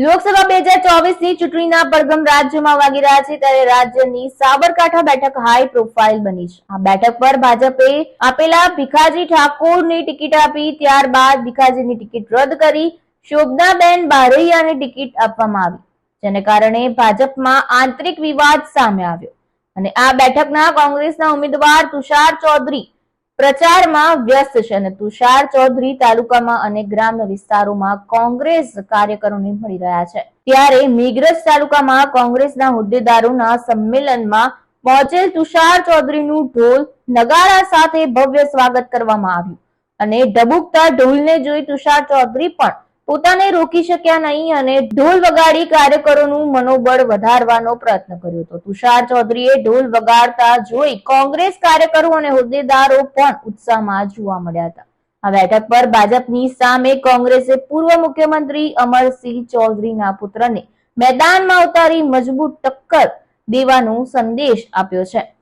લોકસભા બે હજાર ચોવીસની ચૂંટણીના પડઘમ રાજ્યમાં વાગી રહ્યા છે ત્યારે રાજ્યની સાબરકાંઠા બેઠક હાઈ પ્રોફાઇલ બની છે. આ બેઠક પર ભાજપે આપેલા ભીખાજી ઠાકોરની ટિકિટ આપી, ત્યારબાદ ભીખાજીની ટિકિટ રદ કરી, શોભનાબેન બારૈયાને ટિકિટ આપવામાં આવી, જેને કારણે ભાજપમાં આંતરિક વિવાદ સામે આવ્યો. અને આ બેઠકના કોંગ્રેસના ઉમેદવાર તુષાર ચૌધરી પ્રચારમાં વ્યસ્ત છે અને તુષાર ચૌધરી તાલુકામાં અને ગ્રામ્ય વિસ્તારોમાં કોંગ્રેસ કાર્યકરોને મળી રહ્યા છે. ત્યારે મિગ્રજ તાલુકામાં કોંગ્રેસના હોદ્દેદારોના સંમેલનમાં પહોંચેલ તુષાર ચૌધરીનું ઢોલ નગારા સાથે ભવ્ય સ્વાગત કરવામાં આવ્યું અને ઢબુકતા ઢોલને જોઈ તુષાર ચૌધરી પણ પોતાને રોકી શક્યા નહીં અને ઢોલ વગાડી કાર્યકરોનું મનોબળ વધારવાનો પ્રયત્ન કર્યો હતો. તુષાર ચૌધરીએ ઢોલ વગાડતા જોઈ કોંગ્રેસ કાર્યકરો અને હોદ્દેદારો પણ ઉત્સાહમાં જોવા મળ્યા હતા. આ બેઠક પર ભાજપની સામે કોંગ્રેસે પૂર્વ મુખ્યમંત્રી અમરસિંહ ચૌધરીના પુત્રને મેદાનમાં ઉતારી મજબૂત ટક્કર દેવાનો સંદેશ આપ્યો છે.